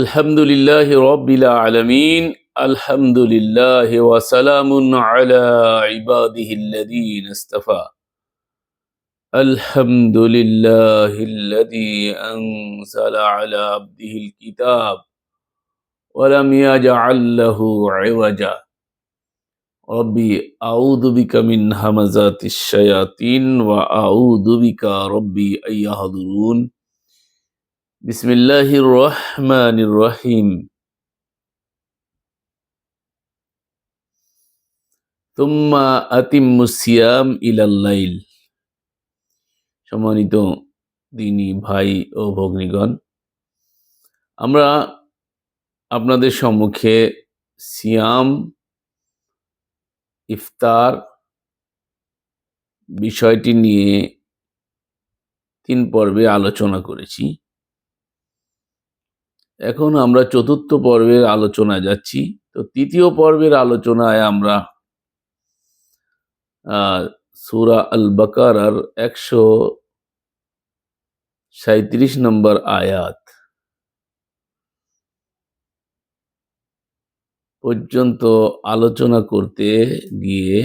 الحمد لله رب العالمين الحمد لله وسلام على عباده الذين اصطفى. الحمد لله الذي أنزل على عبده الكتاب ولم يجعل له عوجا. ربي أعوذ بك من همزات الشياطين وأعوذ بك ربي أن يحضرون. বিসমিল্লাহির রহমানির রহিম তুম্মা আতিমুসিয়াম ইলাল্লাইল। সম্মানিত দিনী ভাই ও ভগ্নীগণ, আমরা আপনাদের সম্মুখে সিয়াম, ইফতার বিষয়টি নিয়ে তিন পর্বে আলোচনা করেছি। এখন আমরা চতুর্থ পর্বের আলোচনায় যাচ্ছি। তো তৃতীয় পর্বের আলোচনায় আমরা সুরা আল বাকার একশো সাঁত্রিশ নম্বর আয়াত পর্যন্ত আলোচনা করতে গিয়ে,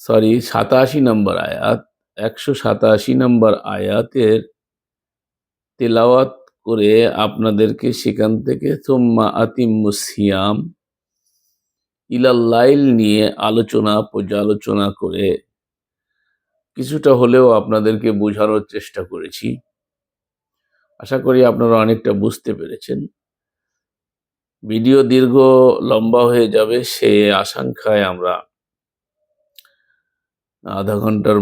সরি, সাতাশি নম্বর আয়াত, একশো সাতাশি নম্বর আয়াতের তেলাওয়াত করে আপনাদেরকে সেখান থেকে সোম্মা আতিমুসিয়াম ইলাল্লাইল নিয়ে আলোচনা, পর্যালোচনা করে কিছুটা হলেও আপনাদেরকে বোঝানোর চেষ্টা করেছি। আশা করি আপনারা অনেকটা বুঝতে পেরেছেন। ভিডিও দীর্ঘ লম্বা হয়ে যাবে, সে আশঙ্কায় আমরা আধা ঘণ্টার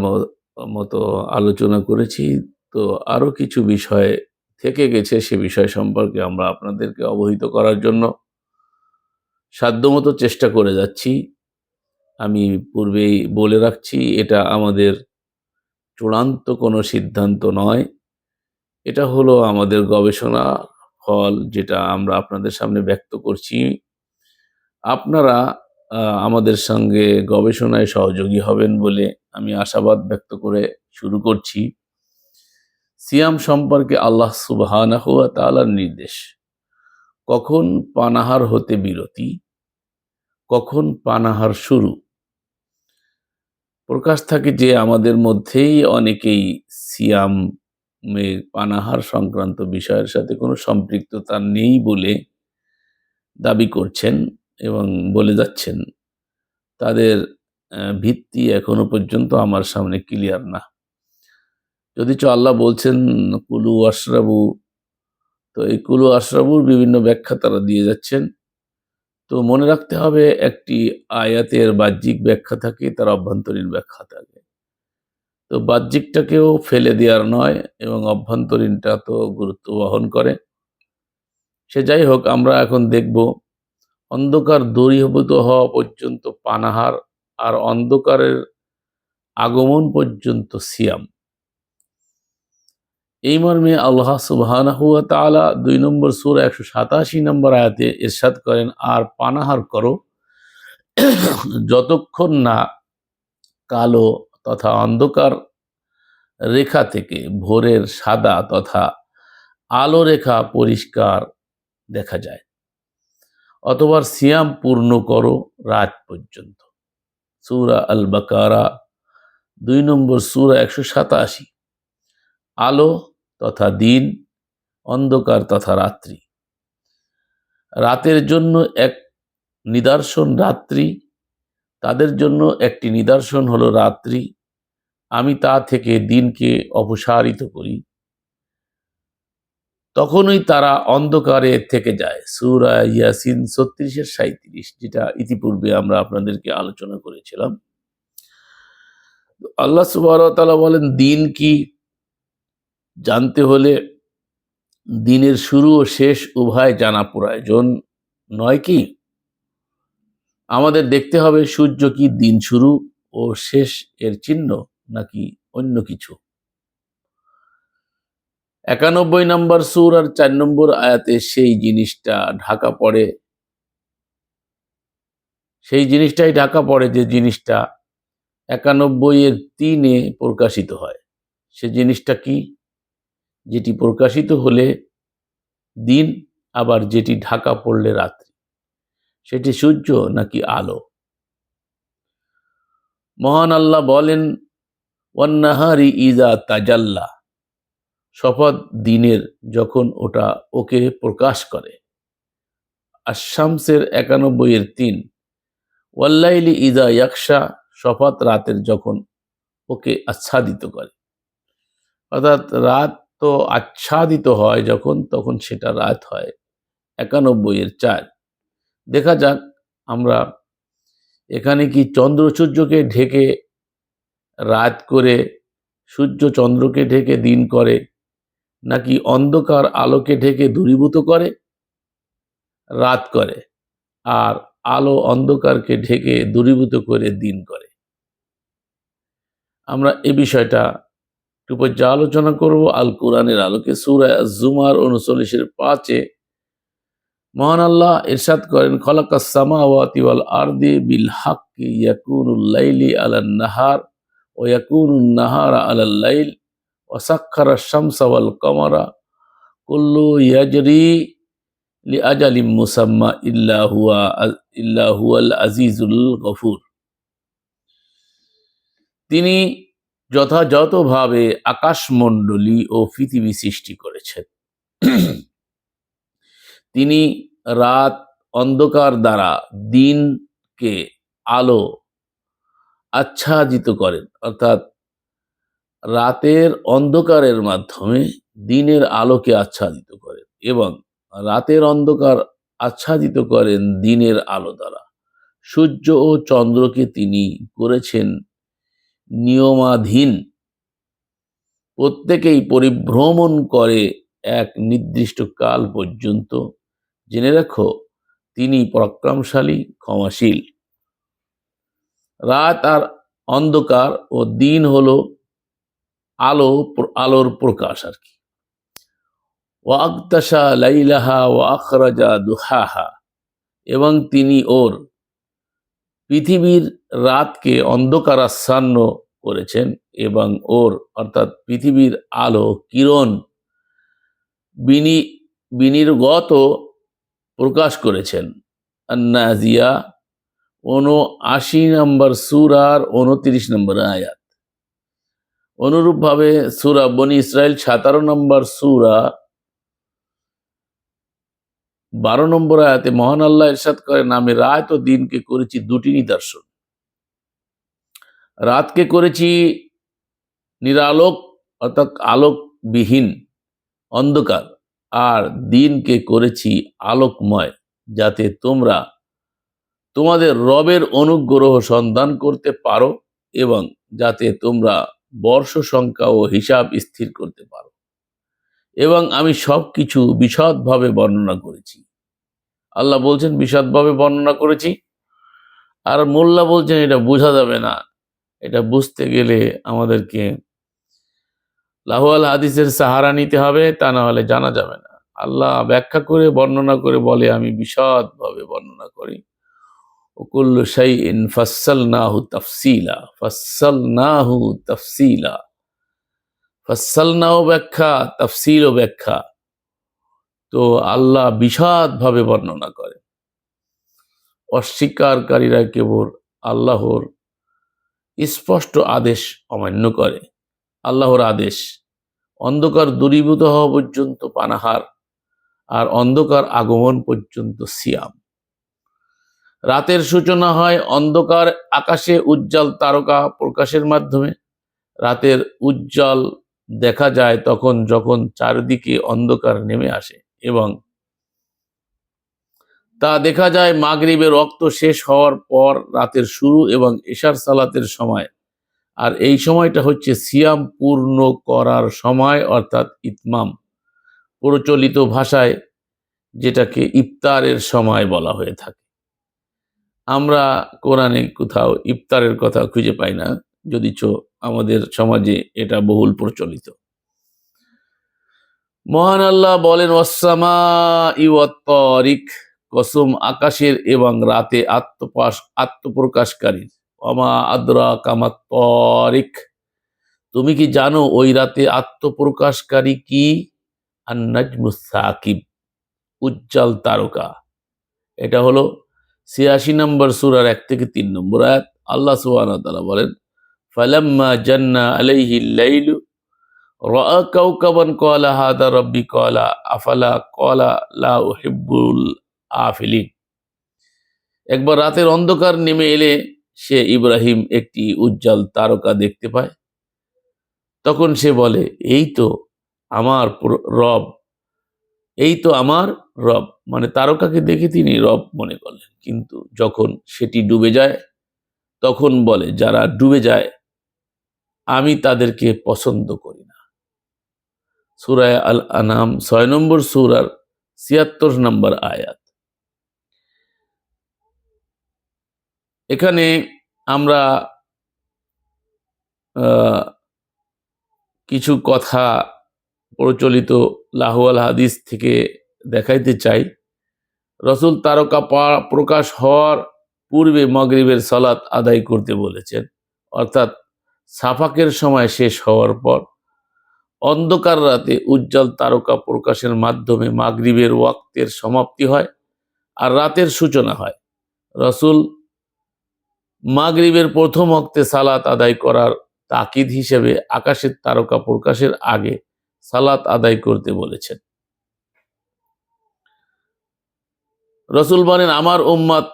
মতো আলোচনা করেছি। তো আরও কিছু বিষয় থেকে গেছে সে বিষয় সম্পর্কে আমরা আপনাদেরকে অবহিত করার জন্য। সাধ্যমতো চেষ্টা করে যাচ্ছি। আমি পূর্বেই বলে রাখছি, এটা আমাদের চূড়ান্ত কোনো সিদ্ধান্ত নয়। এটা হলো আমাদের গবেষণা ফল যেটা আমরা আপনাদের সামনে ব্যক্ত করছি। আপনারা আমাদের সঙ্গে গবেষণায় সহযোগী হবেন বলে আমি আশাবাদ ব্যক্ত করে শুরু করছি। সিয়াম সম্পর্কে আল্লাহ সুবাহানাহ তালার নির্দেশ। কখন পানাহার হতে বিরতি? কখন পানাহার শুরু? প্রকাশ থাকে যে আমাদের মধ্যেই অনেকেই সিয়াম পানাহার সংক্রান্ত বিষয়ের সাথে কোনো সম্পৃক্ততা নেই বলে দাবি করছেন এবং বলে যাচ্ছেন। তাদের ভিত্তি এখনও পর্যন্ত আমার সামনে ক্লিয়ার না। যদি চ আল্লাহ বলছেন, কুলু আশরাবু তো এই কুলু আশরাবুর বিভিন্ন ব্যাখ্যা তারা দিয়ে যাচ্ছেন। তো মনে রাখতে হবে, একটি আয়াতের বাহ্যিক ব্যাখ্যা থাকে, তার অভ্যন্তরীণ ব্যাখ্যা থাকে। তো বাহ্যিকটাকেও ফেলে দেওয়ার নয়, এবং অভ্যন্তরীণটা তো গুরুত্ব বহন করে। সে যাই হোক, আমরা এখন দেখব, অন্ধকার দূরীভূত হওয়া পর্যন্ত পানাহার আর অন্ধকারের আগমন পর্যন্ত সিয়াম। এই মর্মে আল্লাহ সুবাহানহুয়া তালা দুই নম্বর সুর একশো সাতাশি নম্বর আয়াতে এরশাদ করেন, আর পানাহার করো, যতক্ষণ না কালো তথা অন্ধকার রেখা থেকে ভোরের সাদা তথা আলো রেখা পরিষ্কার দেখা যায়। অথবা সিয়াম পূর্ণ করো রাত পর্যন্ত। সুরা আল বাকারা দুই নম্বর সুরা একশো সাতাশি। আলো তথা দিন, অন্ধকার তথা রাত্রি। রাতের জন্য এক নিদর্শন রাত্রি, তাদের জন্য একটি নিদর্শন হলো রাত্রি। আমি তা থেকে দিনকে অপসারিত করি। তখনই তারা অন্ধকারে থেকে যায়। সুরা ইয়াসিন ছত্রিশের সাঁত্রিশ যেটা ইতিপূর্বে আমরা আপনাদেরকে আলোচনা করেছিলাম। আল্লাহ সুবাহ বলেন, দিন কি জানতে হলে দিনের শুরু ও শেষ উভয় জানা প্রয়োজন। নয় কি? আমাদের দেখতে হবে সূর্য কি দিন শুরু ও শেষ এর চিহ্ন নাকি অন্য কিছু। একানব্বই নম্বর সুর আর চার নম্বর আয়াতে সেই জিনিসটা ঢাকা পড়ে। সেই জিনিসটাই ঢাকা পড়ে যে জিনিসটা একানব্বই এর তিনে প্রকাশিত হয়। সে জিনিসটা কি? যেটি প্রকাশিত হলে দিন আবার যেটি ঢাকা পড়লে রাত্রি। সেটি সূর্য নাকি আলো? মহান আল্লাহ বলেন, ওয়ান্নাহারি ইজা তাজাল্লা। শপথ দিনের যখন ওটা ওকে প্রকাশ করে। আশামসের একানব্বই এর তিন, ওয়াল্লাইলি ইজা ইয়াকশা শপথ রাতের যখন ওকে আচ্ছাদিত করে। অর্থাৎ রাত তো আচ্ছাদিত হয় যখন, তখন সেটা রাত হয়। একানব্বই এর চার। দেখা যাক, আমরা এখানে কি চন্দ্র সূর্যকে ঢেকে রাত করে সূর্য চন্দ্রকে ঢেকে দিন করে, নাকি অন্ধকার আলোকে ঢেকে দূরীভূত করে? রাত করে, আর আলো অন্ধকারকে ঢেকে দূরীভূত করে দিন করে। আমরা এ বিষয়টা একটু আলোচনা করব আল কোরআনের আলোকে সুরা জুমার উনচল্লিশের পাঁচে, মহান আল্লাহ ইরশাদ করেন, খলাকাস সামাওয়াতি ওয়াল আরদি বিল হাক্কি ইয়াকুনুল লাইলি আলান নাহার ও ইয়াকুনুন নাহারা আলাল লাইল ওয়া সাক্খারা শামসা ওয়াল কমারা কুল্লু ইয়াজরি লি আজালিম মুসাম্মা ইল্লা হুয়া, ইল্লা হুয়াল আজিজুল গফুর। তিনি যথাযথভাবে আকাশমণ্ডলী ও পৃথিবী সৃষ্টি করেছেন। তিনি রাত অন্ধকার দ্বারা দিনকে আলো আচ্ছাদিত করেন। অর্থাৎ রাতের অন্ধকারের মাধ্যমে দিনের আলোকে আচ্ছাদিত করেন এবং রাতের অন্ধকার আচ্ছাদিত করেন দিনের আলো দ্বারা। সূর্য ও চন্দ্রকে তিনি করেছেন নিয়মাধীন। প্রত্যেকেই পরিভ্রমণ করে এক নির্দিষ্ট কাল পর্যন্ত। জেনে রাখো, তিনি পরাক্রমশালী, ক্ষমাশীল। রাত আর অন্ধকার ও দিন হলো আলো, আলোর প্রকাশ আর কি। ওয়াক্তাসা লাইলাহা ও আখরাজা দুহাহা। এবং তিনি ওর পৃথিবীর রাতকে অন্ধকার অন্ধকারাচ্ছন্ন করেছেন এবং ওর, অর্থাৎ পৃথিবীর আলো, কিরণ বিনি, বিনির্গত প্রকাশ করেছেন। নাজিয়া উনআশি নম্বর সুরার উনত্রিশ নম্বর আয়াত। অনুরূপভাবে সুরা বনি ইসরায়েল সাতারো নম্বর সুরা বারো নম্বর আয়াতে মহান আল্লাহ ইরশাদ করেন, আমি রাত ও দিনকে করেছি দুটি নিদর্শন। রাতকে করেছি নিরালোক অর্থাৎ আলোকবিহীন অন্ধকার, আর দিনকে করেছি আলোকময়, যাতে তোমরা তোমাদের রবের অনুগ্রহ সন্ধান করতে পারো এবং যাতে তোমরা বর্ষ সংখ্যা ও হিসাব স্থির করতে পারো। এবং আমি সব কিছু বিশদভাবে বর্ণনা করেছি। আল্লাহ বলছেন বিশদভাবে বর্ণনা করেছি। আর মোল্লা বলছেন, এটা বোঝা যাবে না। এটা বুঝতে গেলে আমাদেরকে লাহুয়াল হাদিসের সাহারা নিতে হবে, তা না হলে জানা যাবে না। আল্লাহ ব্যাখ্যা করে, বর্ণনা করে বলে, আমি বিশদভাবে বর্ণনা করি। ওকুল্ল শাই ইন ফসল নাহু তফসিলা ফসল নাহু তফসিলা। ফসল নাও ব্যাখ্যা তফসিল ব্যাখ্যা। তো আল্লাহ বিশদভাবে বর্ণনা করে। অস্বীকারীরা কেবল আল্লাহর স্পষ্ট আদেশ অমান্য করে। আল্লাহর আদেশ, অন্ধকার দূরীভূত হওয়া পর্যন্ত পানাহার আর অন্ধকার আগমন পর্যন্ত সিয়াম। রাতের সূচনা হয় অন্ধকার আকাশে উজ্জ্বল তারকা প্রকাশের মাধ্যমে। রাতের উজ্জ্বল দেখা যায় তখন যখন চারিদিকে অন্ধকার নেমে আসে। এবং তা দেখা যায় মাগরিবের রক্ত শেষ হওয়ার পর রাতের শুরু এবং এশার সালাতের সময়। আর এই সময়টা হচ্ছে সিয়াম পূর্ণ করার সময়, অর্থাৎ ইতমাম। প্রচলিত ভাষায় যেটাকে ইফতারের সময় বলা হয়ে থাকে। আমরা কোরআনে কোথাও ইফতারের কথা খুঁজে পাই না, যদিচ আমাদের সমাজে এটা বহুল প্রচলিত। মহান আল্লাহ বলেন ওসামা ইউত্তরিক কসম আকাশের এবং রাতে আত্মপাস আত্মপ্রকাশকারী। অমা আদ্রা কামাত্তরিক তুমি কি জানো ওই রাতে আত্মপ্রকাশকারী কি? সাকিব উজ্জ্বল তারকা। এটা হলো ছিয়াশি নম্বর সুরার এক থেকে তিন নম্বর আয়াত। আল্লাহ ওয়া বলেন, ফালাম্মা জান্না আলাইহি লাইলু রাআ কাওকাবান ক্বালা হাদা রাব্বি ক্বালা আফালা ক্বালা লা উহিব্বুল আফিলিন। একবার রাতের অন্ধকার নেমে এলে সে ইব্রাহিম একটি উজ্জ্বল তারকা দেখতে পায়। তখন সে বলে, এই তো আমার রব। এই তো আমার রব। মানে তারকাকে দেখে তিনি রব মনে করলেন। কিন্তু যখন সেটি ডুবে যায়, তখন বলে, যারা ডুবে যায়, আমি তাদেরকে পছন্দ করি। সুরায় আল আনাম ছয় নম্বর সুরার ছিয়াত্তর নম্বর আয়াত। এখানে আমরা কিছু কথা প্রচলিত লাহুয়াল হাদিস থেকে দেখাইতে চাই। রসুল তারকা প্রকাশ হওয়ার পূর্বে মগরিবের সালাত আদায় করতে বলেছেন, অর্থাৎ সাফাকের সময় শেষ হওয়ার পর অন্ধকার রাতে উজ্জ্বল তারকা প্রকাশের মাধ্যমে মাগরিবের ওয়াক্তের সমাপ্তি হয় আর রাতের সূচনা হয়। রসুল মাগরিবের প্রথম অক্তে সালাত আদায় করার তাকিদ হিসেবে আকাশের তারকা প্রকাশের আগে সালাত আদায় করতে বলেছেন। রসুল বলেন, আমার উম্মাত,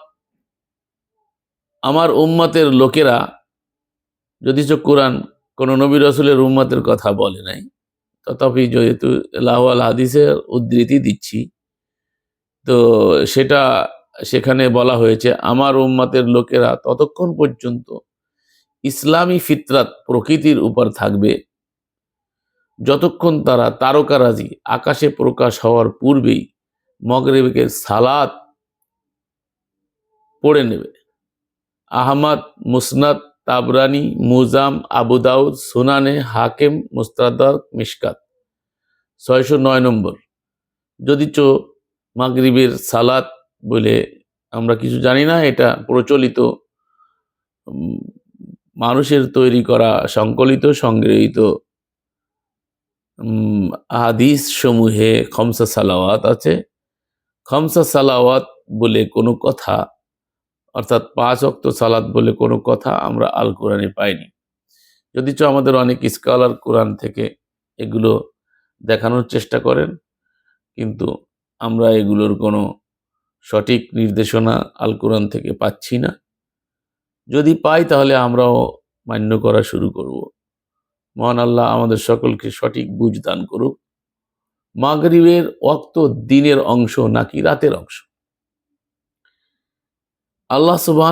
আমার উম্মতের লোকেরা, যদি কোরআন, কোনো নবী রসুলের উম্মতের কথা বলে নাই তথাপি যেহেতু লাহওয়াল হাদিসের উদ্ধৃতি দিচ্ছি, তো সেটা সেখানে বলা হয়েছে, আমার উম্মাতের লোকেরা ততক্ষণ পর্যন্ত ইসলামী ফিতরাত প্রকৃতির উপর থাকবে, যতক্ষণ তারা তারকারাজি আকাশে প্রকাশ হওয়ার পূর্বেই মগরেবকে সালাত পড়ে নেবে। আহমদ, মুসনাদ তাবরানি, মুজাম, আবু দাউদ, সুনানে, হাকেম মুস্তাদার মিশকাত। ছয়শো নয় নম্বর। যদি চো মাগরিবের সালাত বলে আমরা কিছু জানি না, এটা প্রচলিত মানুষের তৈরি করা, সংকলিত, সংগৃহীত হাদিস সমূহে খমসা সালাওয়াত আছে। খমসা সালাওয়াত বলে কোনো কথা অর্থাৎ পাঁচ অক্ত সালাত বলে কোনো কথা আমরা আল কোরআনে পাইনি। যদিচ আমাদের অনেক স্কলার কোরআন থেকে এগুলো দেখানোর চেষ্টা করেন, কিন্তু আমরা এগুলোর কোনো সঠিক নির্দেশনা আল কোরআন থেকে পাচ্ছি না। যদি পাই তাহলে আমরাও মান্য করা শুরু করব। মহান আল্লাহ আমাদের সকলকে সঠিক বুঝ দান করুক। মাগরিবের ওয়াক্ত দিনের অংশ নাকি রাতের অংশ? আল্লাহ সুবাহ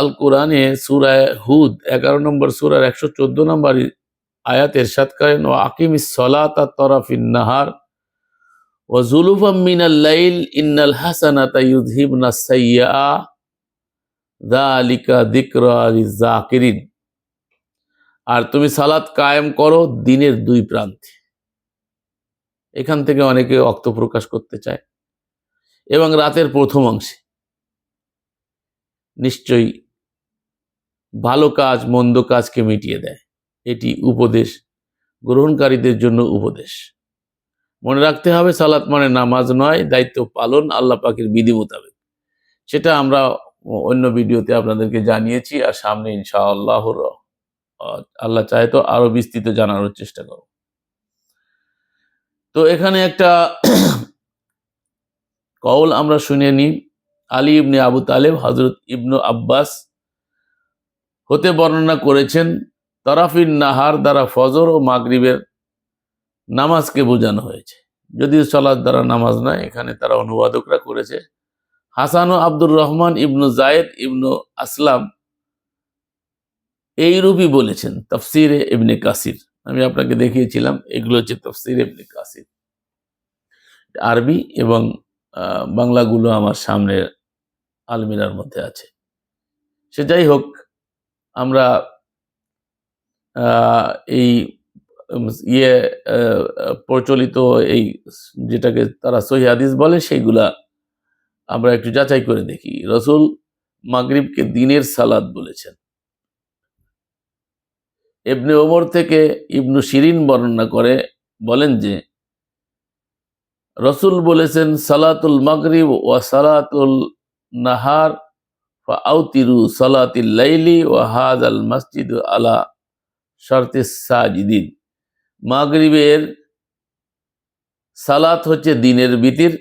আল কোরআনে সুরায় হুদ, এগারো নম্বর সুরার একশো চোদ্দ নম্বর আয়াত এরশাদ করেন ও আকিম সলাত তরফিন নাহার ও জুলুফাম মিনাল লাইল, ইন্নাল হাসানাতা ইউযহিবনা সাইয়্যা যালিকা যিকরা লিযাকিরিন আর তুমি সালাত কায়েম করো দিনের দুই প্রান্তে। এখান থেকে অনেকে অক্ত প্রকাশ করতে চায়। এবং রাতের প্রথম অংশে। নিশ্চয়ই ভালো কাজ, মন্দ কাজকে মিটিয়ে দেয়। এটি উপদেশ, গ্রহণকারীদের জন্য উপদেশ। মনে রাখতে হবে, সালাত মানে নামাজ নয়, দায়িত্ব পালন আল্লাহ পাকের বিধি মোতাবেক। সেটা আমরা অন্য ভিডিওতে আপনাদেরকে জানিয়েছি, আর সামনে ইনশাআল্লাহ আল্লাহ চায় তো আরও বিস্তৃত জানানোর চেষ্টা করব। তো এখানে একটা কওল আমরা শুনে নিই। আলী ইবনে আবু তালেব হজরত ইবনু আব্বাস হতে বর্ণনা করেছেন তরাফিন নাহার দ্বারা ফজর ও মাগরিবের নামাজকে বোঝানো হয়েছে। যদিও সলাদ দ্বারা নামাজ নয়, এখানে তারা অনুবাদকরা করেছে। হাসান ও আব্দুর রহমান ইবনু জায়েদ ইবনু আসলাম এইরূপই বলেছেন, তফসিরে ইবনে কাসির। আমি আপনাকে দেখিয়েছিলাম, এগুলো হচ্ছে তফসির ইবনে কাসির। আরবি এবং বাংলাগুলো আমার সামনে আলমিরার মধ্যে আছে। সে যাই হোক, আমরা এই ইয়ে প্রচলিত এই যেটাকে তারা সহি হাদিস বলে, সেইগুলা আমরা একটু যাচাই করে দেখি। রসুল মাগরিবকে দিনের সালাদ বলেছেন। ইবনে ওমর থেকে ইবনু শিরিন বর্ণনা করে, বলেন যে রসুল বলেছেন, সালাতুল মাগরিব ও সালাতুল নাহার আউতিরু সালাতিল লাইলি ও হাজ আল মসজিদ আলা শর্তে সাজিদিন। মাগরিবের সালাত হচ্ছে দিনের বিতির,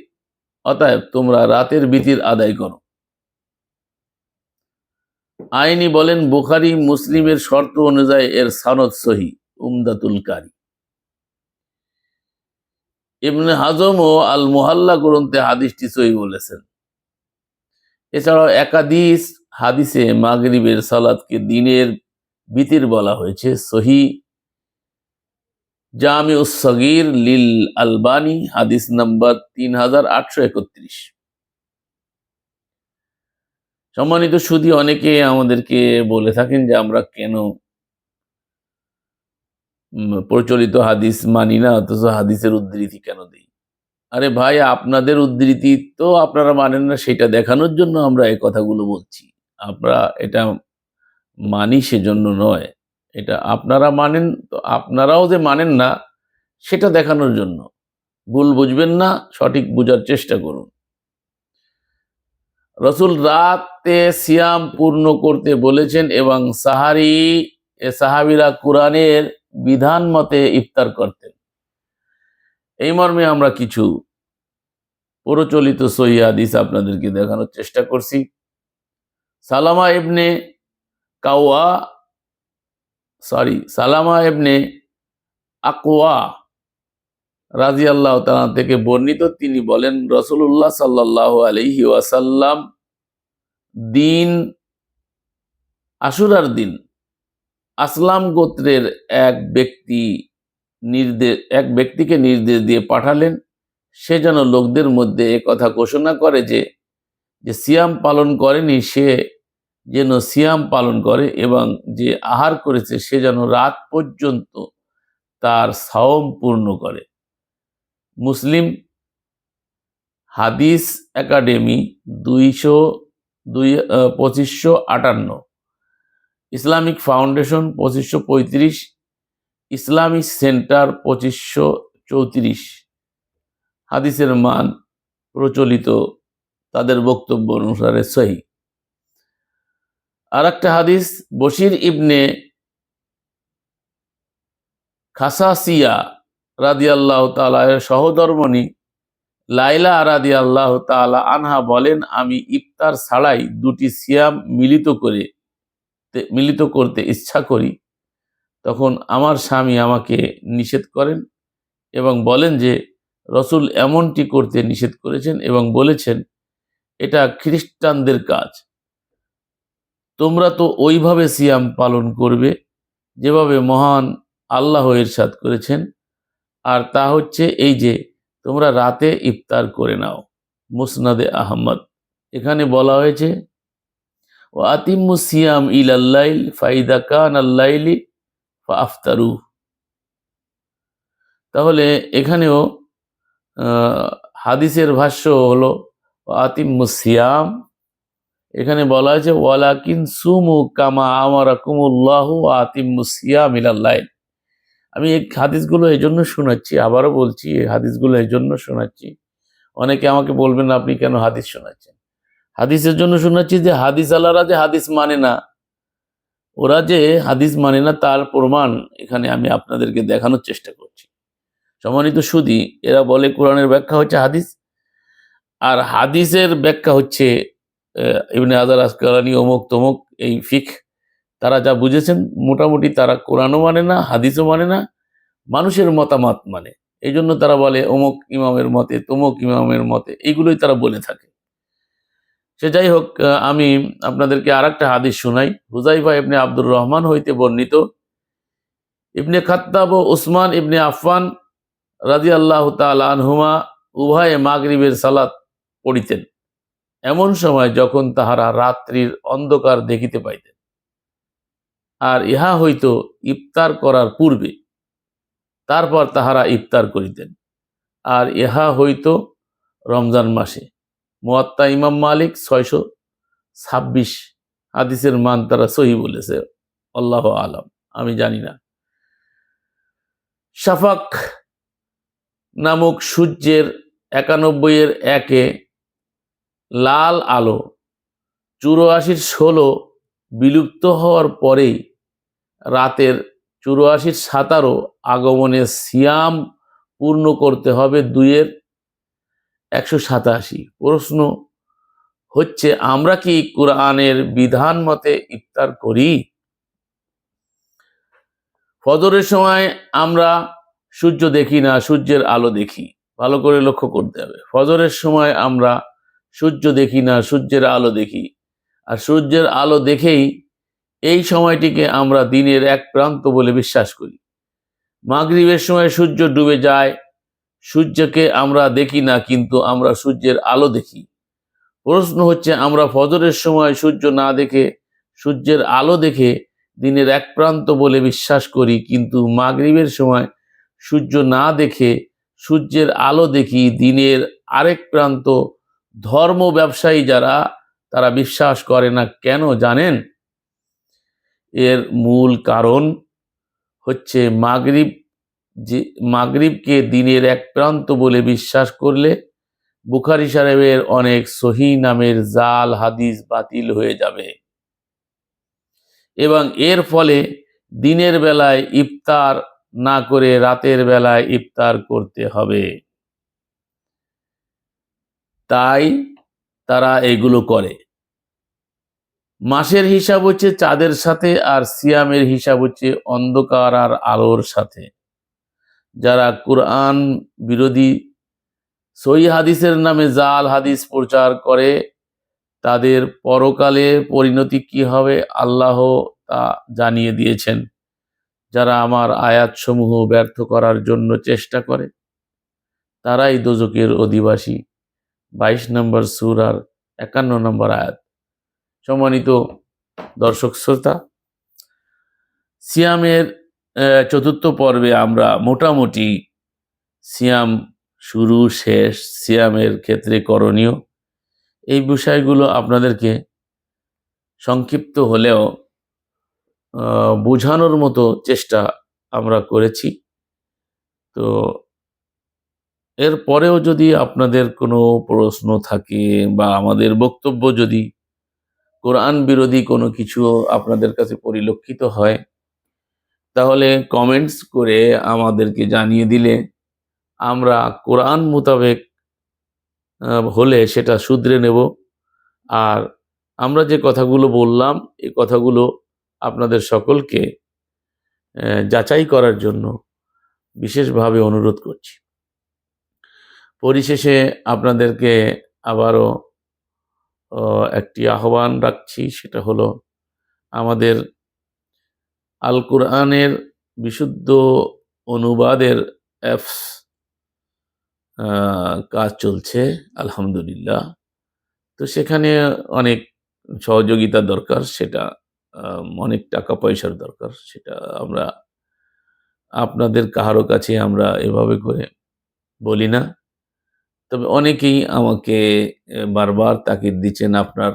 অতএব তোমরা রাতের বিতির আদায় করো। আইনি বলেন, বুখারি মুসলিমের শর্ত অনুযায়ী এর সানদ সহি, উমদাতুল কারি। ইবনে হাজম ও আল মোহাল্লা গ্রন্থে হাদিসটি সহি বলেছেন। এছাড়াও একাদিস হাদিসে মাগরিবের সালাদকে দিনের বিতির বলা হয়েছে, সহি। জামি সগির লিল আলবানি, হাদিস নাম্বার তিন হাজার আটশো একত্রিশ। সম্মানিত সুদী অনেকে আমাদেরকে বলে থাকেন যে আমরা কেন প্রচলিত হাদিস মানি না, অথচ হাদিসের উদ্ধৃতি কেন দিই? আরে ভাই, আপনাদের উদ্ধৃতি তো আপনারা মানেন না, সেটা দেখানোর জন্য আমরা এই কথাগুলো বলছি। আমরা এটা মানি সেজন্য নয়। এটা আপনারা মানেন, তো আপনারাও যে মানেন না, সেটা দেখানোর জন্য। ভুল বুঝবেন না, সঠিক বোঝার চেষ্টা করুন। রসুল রাতে সিয়াম পূর্ণ করতে বলেছেন এবং সাহারি সাহাবিরা কোরআনের বিধান মতে ইফতার করতেন। এই মর্মে আমরা কিছু প্রচলিত সহি হাদিস আপনাদেরকে দেখানোর চেষ্টা করছি। সালামা ইবনে কাওয়া সরি সালামা ইবনে আকওয়া রাজি আল্লাহ থেকে বর্ণিত। তিনি বলেন রসুল্লাহ সাল্লাহ আলহি ওয়াসাল্লাম দিন, আশুরার দিন আসলাম গোত্রের এক ব্যক্তি নির্দেশ, এক ব্যক্তিকে নির্দেশ দিয়ে পাঠালেন। সে যেন লোকদের মধ্যে এ কথা ঘোষণা করে যে যে সিয়াম পালন করেনি, সে যেন সিয়াম পালন করে এবং যে আহার করেছে, সে যেন রাত পর্যন্ত তার সাওম পূর্ণ করে। মুসলিম হাদিস একাডেমি দুইশো দুই পঁচিশশো আটান্ন। ইসলামিক ফাউন্ডেশন পঁচিশশো পঁয়ত্রিশ ইসলামিক সেন্টার পঁচিশশো চৌত্রিশ। হাদিসের মান প্রচলিত, তাদের বক্তব্য অনুসারে সহি। আর একটা হাদিস, বশির ইবনে খাসাসিয়া রাদি আল্লাহ তালার সহধর্মণী লাইলা রাদি আল্লাহ তালা আনহা বলেন, আমি ইফতার ছাড়াই দুটি সিয়াম মিলিত করে মিলিত করতে ইচ্ছা করি, তখন আমার স্বামী আমাকে নিষেধ করেন এবং বলেন যে, রসুল এমনটি করতে নিষেধ করেছেন এবং বলেছেন, এটা খ্রিস্টানদের কাজ। তোমরা তো ওইভাবে সিয়াম পালন করবে, যেভাবে মহান আল্লাহ ইরশাদ করেছেন। আর তা হচ্ছে এই যে, তোমরা রাতে ইফতার করে নাও। মুসনাদে আহমদ। এখানে বলা হয়েছে ও আতিম্মু সিয়াম ইল আল্লাইল ফাইদা কান আল্লাইলি আফতারু। তাহলে এখানেও হাদিসের ভাষ্য হলো আতিম্মু সিয়াম, এখানে বলা হয়েছে, ওয়ালাকিন সুমু কামা আমারা কুমুল্লাহ আতিম্মু সিয়াম ইলাল্লাইল আমি এই হাদিসগুলো এই জন্য শোনাচ্ছি, আবারও বলছি, এই হাদিসগুলো এই জন্য শোনাচ্ছি। অনেকে আমাকে বলবেন, আপনি কেন হাদিস শোনাচ্ছেন? হাদিসের জন্য শোনাচ্ছি যে হাদিস আলারা যে হাদিস মানে না। ওরা যে হাদিস মানে না, তার প্রমাণ এখানে আমি আপনাদেরকে দেখানোর চেষ্টা করছি। সম্মানিত সুদী, এরা বলে কোরআনের ব্যাখ্যা হচ্ছে হাদিস, আর হাদিসের ব্যাখ্যা হচ্ছে ইবনে আজার আসকালানি অমুক তমুক এই ফিক, তারা যা বুঝেছেন, মোটামুটি তারা কোরআনও মানে না, হাদিসও মানে না, মানুষের মতামত মানে। এই জন্য তারা বলে অমুক ইমামের মতে, তমুক ইমামের মতে এইগুলোই তারা বলে থাকে। সে যাই হোক আমি আপনাদেরকে আর একটা হাদিস শোনাই। হুজাইফা ইবনে আব্দুর রহমান হইতে বর্ণিত, ইবনে খাত্তাব ও উসমান ইবনে আফফান রাজি আল্লাহ আনহুমা উভয়ে মাগরিবের সালাত পড়িতেন। এমন সময় যখন তাহারা রাত্রির অন্ধকার দেখিতে পাইতেন। আর ইহা হইতো ইফতার করার পূর্বে। তারপর তাহারা ইফতার করিতেন। আর ইহা হইতো রমজান মাসে। মোয়াত্তা ইমাম মালিক ছয়শো ছাব্বিশ হাদিসের মান তারা সহি বলেছে। আল্লাহ আলম। আমি জানি না। শাফাক নামক সূর্যের একানব্বইয়ের একে লাল আলো চুরাশির ষোলো বিলুপ্ত হওয়ার পরেই রাতের চুরাশির সাতারো আগমনে সিয়াম পূর্ণ করতে হবে দুইয়ের একশো সাতাশি। প্রশ্ন, হচ্ছে আমরা কি কোরআনের বিধান মতে ইফতার করি? ফজরের সময় আমরা সূর্য দেখি না, সূর্যের আলো দেখি। ভালো করে লক্ষ্য করতে হবে। ফজরের সময় আমরা সূর্য দেখি না, সূর্যের আলো দেখি। আর সূর্যের আলো দেখেই এই সময়টিকে আমরা দিনের এক প্রান্ত বলে বিশ্বাস করি। মাগরিবের সময় সূর্য ডুবে যায় সূর্যকে আমরা দেখি না, কিন্তু আমরা সূর্যের আলো দেখি। প্রশ্ন হচ্ছে, আমরা ফজরের সময় সূর্য না দেখে, সূর্যের আলো দেখে দিনের এক প্রান্ত বলে বিশ্বাস করি, কিন্তু মাগরিবের সময় সূর্য না দেখে, সূর্যের আলো দেখি দিনের আরেক প্রান্ত ধর্ম ব্যবসায়ী যারা, তারা বিশ্বাস করে না কেন জানেন? এর মূল কারণ হচ্ছে মাগরিব যে মাগরিবকে দিনের এক প্রান্ত বলে বিশ্বাস করলে বুখারি সাহেবের অনেক সহি নামের জাল হাদিস বাতিল হয়ে যাবে। এবং এর ফলে দিনের বেলায় ইফতার না করে রাতের বেলায় ইফতার করতে হবে। তাই তারা এগুলো করে। মাসের হিসাব হচ্ছে চাঁদের সাথে আর সিয়ামের হিসাব হচ্ছে অন্ধকার আর আলোর সাথে। যারা কোরআন বিরোধী সই হাদিসের নামে জাল হাদিস প্রচার করে, তাদের পরকালে পরিণতি কি হবে আল্লাহ তা জানিয়ে দিয়েছেন। যারা আমার আয়াতসমূহ ব্যর্থ করার জন্য চেষ্টা করে, তারাই দোজকের অধিবাসী। বাইশ নম্বর সুর আর একান্ন নম্বর আয়াত। সম্মানিত দর্শক শ্রোতা, সিয়ামের চতুর্থ পর্বে আমরা মোটামুটি সিয়াম শুরু, শেষ, সিয়ামের ক্ষেত্রে করণীয়। এই বিষয়গুলো আপনাদেরকে সংক্ষিপ্ত হলেও বোঝানোর মতো চেষ্টা আমরা করেছি। তো এর পরেও যদি আপনাদের কোনো প্রশ্ন থাকে বা আমাদের বক্তব্য যদি কোরআন বিরোধী কোনো কিছু আপনাদের কাছে পরিলক্ষিত হয় তাহলে কমেন্টস করে আমাদেরকে জানিয়ে দিলে আমরা কোরআন মোতাবেক হলে সেটা শুধরে নেব। আর আমরা যে কথাগুলো বললাম এই কথাগুলো আপনাদের সকলকে যাচাই করার জন্য বিশেষভাবে অনুরোধ করছি। পরিশেষে আপনাদেরকে আবারও একটি আহ্বান রাখছি, সেটা হলো আমাদের আল কোরআনের বিশুদ্ধ অনুবাদের অ্যাপস কাজ চলছে, আলহামদুলিল্লাহ। তো সেখানে অনেক সহযোগিতা দরকার, সেটা অনেক টাকা পয়সার দরকার, সেটা আমরা আপনাদের কাহারো কাছে আমরা এভাবে করে বলি না। তবে অনেকেই আমাকে বারবার তাকিদ দিচ্ছেন, আপনার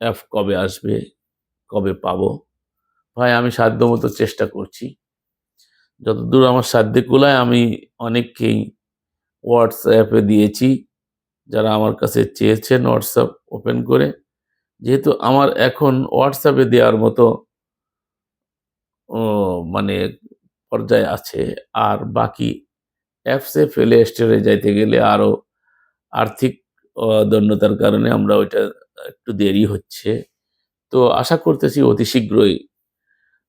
অ্যাপ কবে আসবে? কবে পাবো? ভাই, আমি সাধ্যমতো চেষ্টা করছি। যতদূর আমার সাধ্যে কুলায় আমি অনেককেই হোয়াটসঅ্যাপে দিয়েছি, যারা আমার কাছে চেয়েছেন হোয়াটসঅ্যাপ ওপেন করে। যেহেতু আমার এখন হোয়াটসঅ্যাপে দেওয়ার মতো মানে পর্যায়ে আছে, আর বাকি অ্যাপসে ফেলে স্টোরে যাইতে গেলে আরও আর্থিক দন্যতার কারণে আমরা ওইটা একটু দেরি হচ্ছে। তো আশা করতেছি অতি শীঘ্রই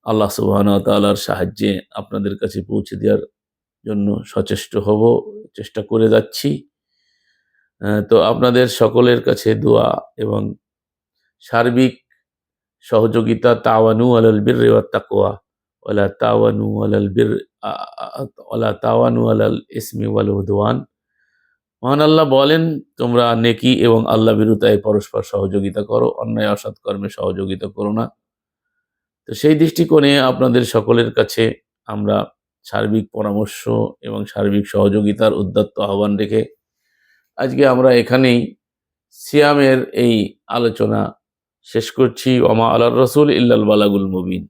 আল্লাহ সুবাহন তালার সাহায্যে আপনাদের কাছে পৌঁছে দেওয়ার জন্য সচেষ্ট হব, চেষ্টা করে যাচ্ছি। তো আপনাদের সকলের কাছে দোয়া এবং সার্বিক সহযোগিতা, তাওয়ানু আলাল বীর ওয়াত তাকোয়া ওয়ালা তাওয়ানু আলাল বীর ওয়ালা তাওয়ানু আলাল ইসমি ওয়াল উদওয়ান। মহান আল্লাহ বলেন, তোমরা নেকি এবং আল্লাহ বিরুতায় পরস্পর সহযোগিতা করো, অন্যায়, অসৎ কর্মে সহযোগিতা করো না। তো সেই দৃষ্টিকোণে আপনাদের সকলের কাছে আমরা সার্বিক পরামর্শ এবং সার্বিক সহযোগিতার উদ্যত্ত আহ্বান রেখে আজকে আমরা এখানেই সিয়ামের এই আলোচনা শেষ করছি। ওমা আল্লাহ রসুল ইল্লাল বালাগুল মুবিন।